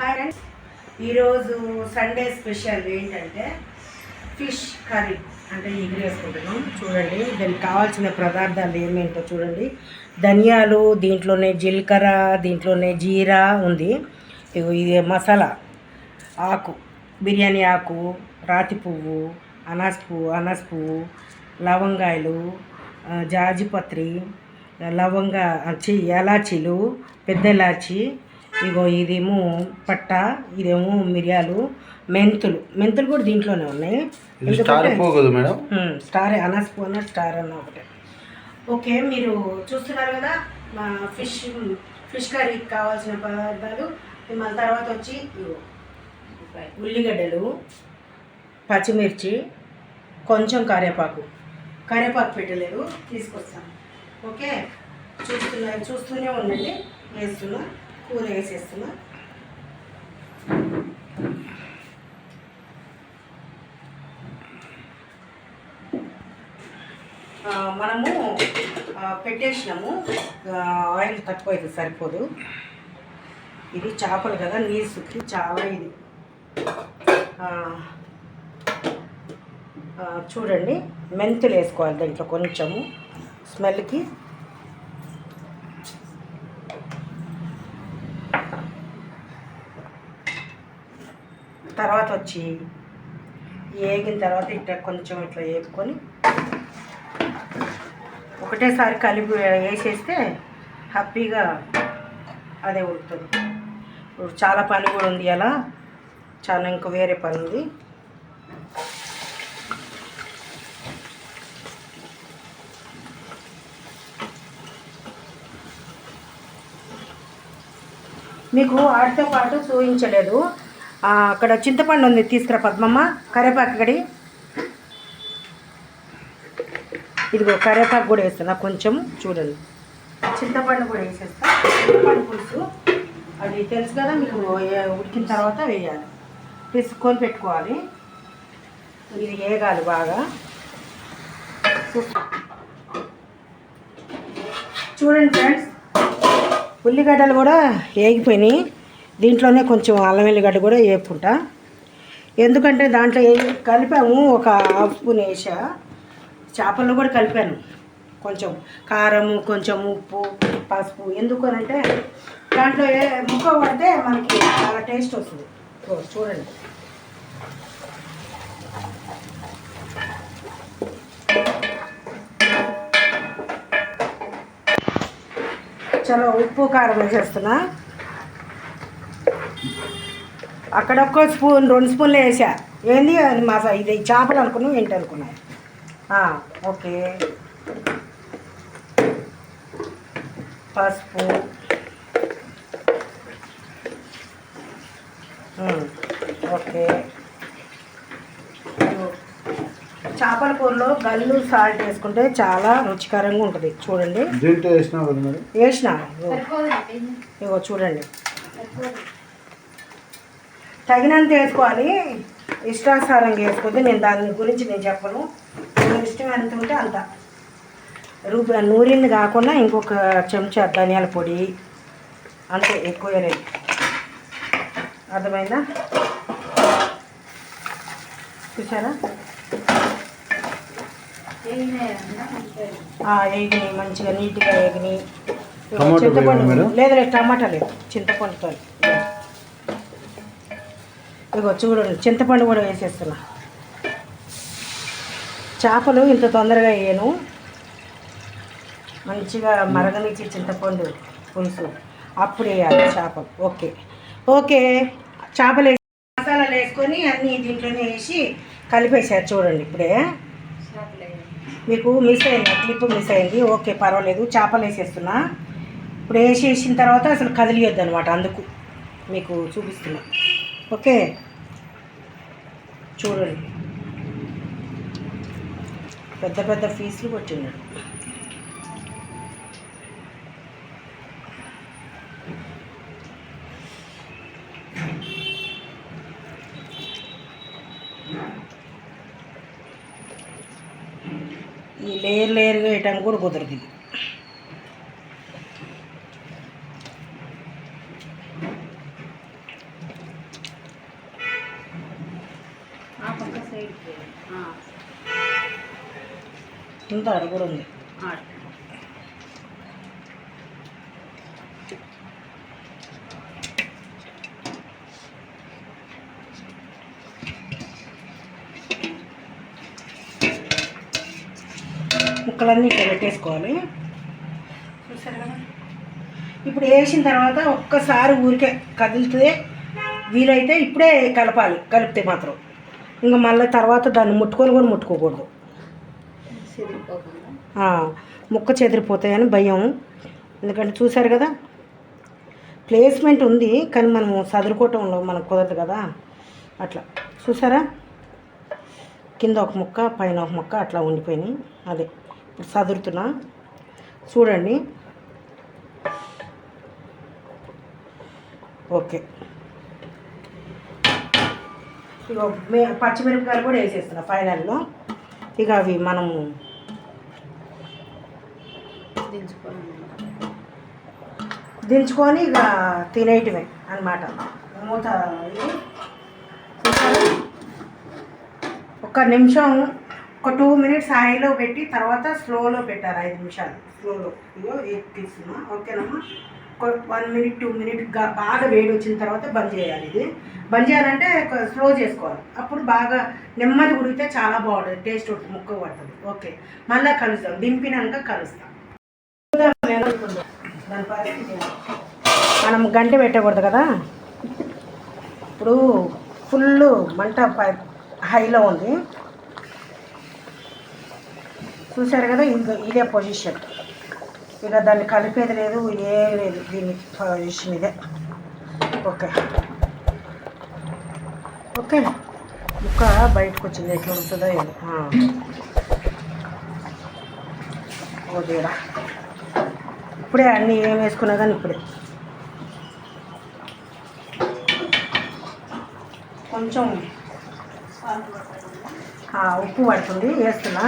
Hi friends ఈరోజు Sunday special ఏంటంటే fish curry అంటే ఎగురు వేసుకుంటున్నాం. చూడండి దానికి కావాల్సిన పదార్థాలు ఏమేంటో చూడండి. ధనియాలు దీంట్లోనే జీలకర్ర దీంట్లోనే జీరా ఉంది. ఇగో ఇది మసాలా ఆకు బిర్యానీ ఆకు రాతి పువ్వు అనాస్ పువ్వు అనాస్ పువ్వు లవంగాయలు జాజిపత్రి లవంగ చి యాలాచీలు పెద్ద ఇలాచి ఇగో ఇదేమో పట్ట ఇదేమో మిరియాలు మెంతులు. మెంతులు కూడా దీంట్లోనే ఉన్నాయి. స్టార్ అనాస్ పువ్వు అన్న స్టార్ అన్న ఒకటే. ఓకే మీరు చూస్తున్నారు కదా మా ఫిష్ ఫిష్ కర్రీకి కావాల్సిన పదార్థాలు. మళ్ళీ తర్వాత వచ్చి ఉల్లిగడ్డలు పచ్చిమిర్చి కొంచెం కరివేపాకు. కరివేపాకు పెట్టలేదు తీసుకొస్తాను. ఓకే చూస్తున్నా చూస్తూనే ఉండండి వేస్తున్నా. కూర వేసేస్తున్నా. మనము పెట్టేసినాము. ఆయిల్ తక్కువ అయితే సరిపోదు. ఇది చేపలు కదా నీరు సుక్కి చాలా ఇది. చూడండి మెంతులు వేసుకోవాలి దాంట్లో కొంచెము. స్మెల్కి తర్వాత వచ్చి ఏగిన తర్వాత ఇట్లా కొంచెం ఇట్లా వేపుకొని ఒకటేసారి కలిపి వేసేస్తే హ్యాపీగా అదే ఉడుతుంది. ఇప్పుడు చాలా పని కూడా ఉంది అలా. చాలా ఇంకా వేరే పని ఉంది. మీకు వాటితో పాటు చూపించలేదు. అక్కడ చింతపండు ఉంది తీసుకురా పద్మమ్మ. కరేపాకు గడి ఇదిగో కరివేపాకు కూడా వేస్తున్నా కొంచెం చూడండి. చింతపండు కూడా వేసేస్తా. చింతపండు పులుసు. అది తెలుసు కదా మీకు ఉడికిన తర్వాత వేయాలి. పిసుకొని పెట్టుకోవాలి ఇది వేగాలి బాగా. చూడండి ఫ్రెండ్స్ ఉల్లిగడ్డలు కూడా వేగిపోయినాయి. దీంట్లోనే కొంచెం అల్లం వెల్లిగడ్డ కూడా వేపుకుంటా. ఎందుకంటే దాంట్లో ఏ- కలిపాము ఒక హాఫ్ స్పూన్ వేసా. చేపల్లో కూడా కలిపాను. కొంచెం కారము కొంచెం ఉప్పు పసుపు ఎందుకు అని అంటే దాంట్లో ఏ ముక్క పడితే మనకి చాలా టేస్ట్ వస్తుంది. చూడండి. చాలా ఉప్పు కారం వేసేస్తున్నా. అక్కడ ఒక్క స్పూన్ రెండు స్పూన్లు వేసా ఏంది అది మసా ఇది చేపలు అనుకున్నాం ఏంటి అనుకున్నాం. ఆ, ఓకే. పసుపు. ఓకే. చేపల కూరలో గల్లు సాల్ట్ వేసుకుంటే చాలా రుచికరంగా ఉంటుంది. చూడండి. వేసిన? ఇగో చూడండి. తగినంత వేసుకోవాలి. ఇష్టానుసారంగా వేసుకోవద్దు నేను దాని గురించి నేను చెప్పను. ఇష్టం ఎంత ఉంటే అంత. రూప నూరింది కాకుండా ఇంకొక చెంచా ధనియాల పొడి. అంతే ఎక్కువ వేయలేదు అర్థమైందా? చూసారా? వేగినాయి మంచిగా నీట్గా వేగినాయి. టమాటా చింతపండు? లేదు లేదు టమాటా లేదు. చింతపండుతో ఇదిగో చూడండి చింతపండు కూడా వేసేస్తున్నా. చేపలు ఇంత తొందరగా వేయను. మంచిగా మరగనిచ్చి చింతపండు పులుసు. అప్పుడు వేయాలి చేపలు ఓకే. ఓకే. చేపలు మసాలాలు వేసుకొని అన్నీ దీంట్లోనే వేసి కలిపేసారు చూడండి ఇప్పుడే. మీకు మిస్ అయింది? క్లిప్ మిస్ అయింది. ఓకే పర్వాలేదు. చేపలు వేసేస్తున్నా. ఇప్పుడు వేసేసిన తర్వాత అసలు కదిలియొద్దు అనమాట అందుకు మీకు చూపిస్తున్నా. ఓకే. చూడండి పెద్ద పెద్ద ఫీజులు కొట్టినాడు ఈ లేయర్ లేయర్గా వేయటానికి కూడా కుదరదు ఇంత అడుగుడు ఉంది. ముక్కలన్నీ ఇక్కడ పెట్టేసుకోవాలి. చూసారు కదా ఇప్పుడు వేసిన తర్వాత ఒక్కసారి ఊరికే కదిలితే వీలైతే ఇప్పుడే కలపాలి కలిపితే మాత్రం. ఇంకా మళ్ళీ తర్వాత దాన్ని ముట్టుకొని కూడా ముట్టుకోకూడదు. ముక్క చెదిరిపోతాయని భయం. ఎందుకంటే చూశారు కదా ప్లేస్మెంట్ ఉంది కానీ మనం చదురుకోవటంలో మనకు కుదరదు కదా. అట్లా. చూసారా కింద ఒక ముక్క పైన ఒక ముక్క అట్లా ఉండిపోయినాయి. అదే. ఇప్పుడు చదురుతున్నా చూడండి. ఓకే. ఇక మే పచ్చిమిరపకాయలు కూడా వేసేస్తున్నా ఫైనల్లో. ఇక అవి మనము దించుకొని ఇక తినేయటమే అన్నమాట. మూత ఒక నిమిషం ఒక టూ మినిట్స్ హైలో పెట్టి తర్వాత స్లోలో పెట్టారు ఐదు నిమిషాలు. స్లోలో. ఇగో ఎక్కిస్తున్నా ఓకేనమ్మా? వన్ మినిట్ టూ మినిట్ బాగా వేడి వచ్చిన తర్వాత బంద్ చేయాలి ఇది. బంద్ చేయాలంటే స్లో చేసుకోవాలి. అప్పుడు బాగా నెమ్మది ఉడికితే చాలా బాగుంటుంది టేస్ట్ ఉంటుంది ముక్క పడుతుంది. ఓకే మళ్ళీ కలుస్తాం దింపినాక కలుస్తాం. మనం గంట పెట్టకూడదు కదా? ఇప్పుడు ఫుల్ మంట పై- హైలో ఉంది. చూశారు కదా ఇది ఇదే పొజిషన్. ఇక దాన్ని కలిపేది లేదు ఏం లేదు దీని పొజిషన్ ఇదే ఓకే. ఓకే. ముక్క బయటకు వచ్చింది ఎట్లా ఉంటుందో ఏదో ఆ. ఓ దేవుడా. ఇప్పుడే అన్నీ ఏం వేసుకున్నా కానీ ఇప్పుడే. కొంచెం ఉప్పు పడుతుంది వేస్తున్నా.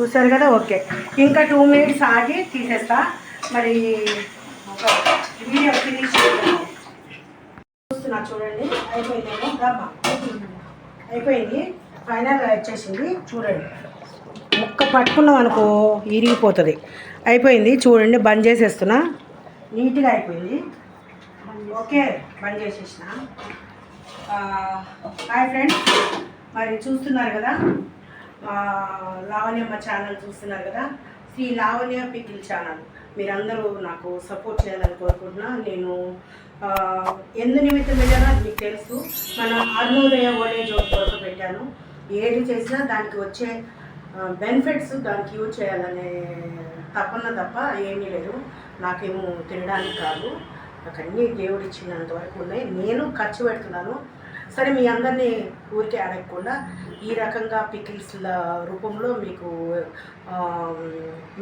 చూసారు కదా? ఓకే. ఇంకా టూ మినిట్స్ ఆగి తీసేస్తా. మరి వీడియో ఫినిష్ చూస్తున్నా చూడండి. అయిపోయిందేమో? రామ్మా. అయిపోయింది. ఫైనల్ వచ్చేసింది. చూడండి. ముక్క పట్టుకున్నాం అనుకో ఇరిగిపోతుంది. అయిపోయింది. చూడండి. బంద్ చేసేస్తున్నా. నీట్గా అయిపోయింది. ఓకే. బంద్ చేసేసిన. Hi friends. మరి చూస్తున్నారు కదా? లావణ్యమ్మ ఛానల్ చూస్తున్నారు కదా? Shri Lavanya pickle channel. మీరందరూ నాకు సపోర్ట్ చేయాలని కోరుకుంటున్నా. నేను ఎందు నిమిత్తం వెళ్ళానో మీకు తెలుసు. మన అరుణోదయ ఓలేజ్ కొరకు పెట్టాను. ఏది చేసినా దానికి వచ్చే బెనిఫిట్స్ దానికి యూజ్ చేయాలనే తప్పన తప్ప ఏమీ లేదు. నాకేమో తినడానికి కాదు. నాకు అన్నీ దేవుడు ఇచ్చినంత వరకు ఉన్నాయి. నేను ఖర్చు పెడుతున్నాను. సరే మీ అందరినీ ఊరికే అడగకుండా ఈ రకంగా పికిల్స్ల రూపంలో మీకు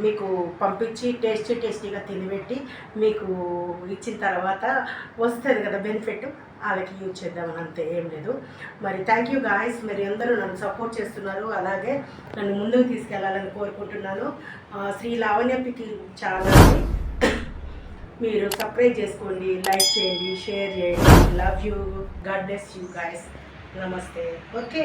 మీకు పంపించి టేస్టీ టేస్టీగా తినిపెట్టి మీకు ఇచ్చిన తర్వాత వస్తుంది కదా బెనిఫిట్ వాళ్ళకి యూజ్ చేద్దామని అంతే ఏం లేదు. మరి థ్యాంక్ యూ గాయస్ మీరు అందరూ నన్ను సపోర్ట్ చేస్తున్నారు. అలాగే నన్ను ముందుకు తీసుకెళ్ళాలని కోరుకుంటున్నాను. శ్రీ లావణ్య పికిల్ ఛానల్ని మీరు సబ్స్క్రైబ్ చేసుకోండి లైక్ చేయండి షేర్ చేయండి. Love you god bless you guys నమస్తే ఓకే